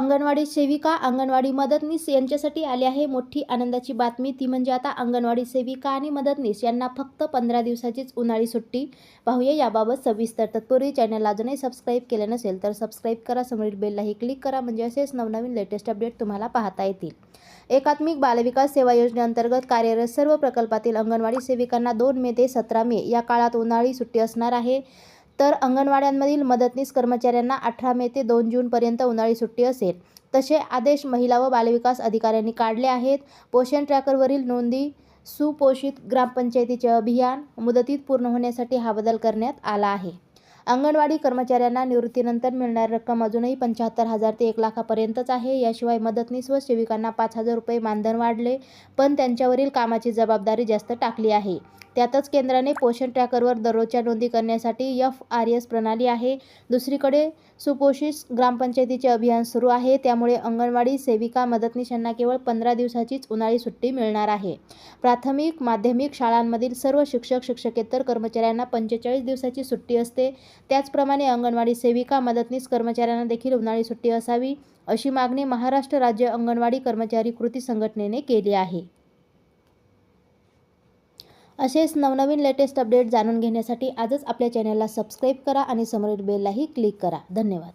अंगणवाडी सेविका अंगणवाडी मदतनीस यांच्यासाठी आली आहे मोठी आनंदाची बातमी. ती म्हणजे आता अंगणवाडी सेविका आणि मदतनीस यांना फक्त पंधरा दिवसाचीच उन्हाळी सुट्टी. पाहूया याबाबत सविस्तर. तत्पूर्वी चॅनल अजूनही सबस्क्राईब केलं नसेल तर सबस्क्राईब करा. समोरील बेललाही क्लिक करा. म्हणजे असेच नवनवीन लेटेस्ट अपडेट तुम्हाला पाहता येतील. एकात्मिक बालविकास सेवा योजनेअंतर्गत कार्यरत सर्व प्रकल्पातील अंगणवाडी सेविकांना दोन मे ते सतरा मे या काळात उन्हाळी सुट्टी असणार आहे. तर अंगणवाड्यांमधील मदतनीस कर्मचाऱ्यांना अठरा मे ते दोन जूनपर्यंत उन्हाळी सुट्टी असेल. तसे आदेश महिला व बालविकास अधिकाऱ्यांनी काढले आहेत. पोषण ट्रॅकरवरील नोंदी सुपोषित ग्रामपंचायतीचे अभियान मुदतीत पूर्ण होण्यासाठी हा बदल करण्यात आला आहे. अंगणवाडी कर्मचाऱ्यांना निवृत्तीनंतर मिळणारी रक्कम अजूनही पंच्याहत्तर हजार ते एक लाखापर्यंतच आहे. याशिवाय मदतनीस व सेविकांना पाच हजार रुपये मानधन वाढले पण त्यांच्यावरील कामाची जबाबदारी जास्त टाकली आहे. त्यातच केंद्राने पोषण ट्रॅकरवर दररोजच्या नोंदी करण्यासाठी एफ आर एस प्रणाली आहे. दुसरीकडे सुपोषित ग्रामपंचायतीचे अभियान सुरू आहे. त्यामुळे अंगणवाडी सेविका मदतनीशांना केवळ पंधरा दिवसाचीच उन्हाळी सुट्टी मिळणार आहे. प्राथमिक माध्यमिक शाळांमधील सर्व शिक्षक शिक्षकेतर कर्मचाऱ्यांना पंचेचाळीस दिवसाची सुट्टी असते. त्याचप्रमाणे अंगणवाडी सेविका मदतनीस कर्मचाऱ्यांना देखील उन्हाळी सुट्टी असावी अशी मागणी महाराष्ट्र राज्य अंगणवाडी कर्मचारी कृती संघटनेने केली आहे. असेच नवनवीन लेटेस्ट अपडेट जाणून घेण्यासाठी आजच आपल्या चॅनलला सबस्क्राईब करा आणि समोरील बेललाही क्लिक करा. धन्यवाद.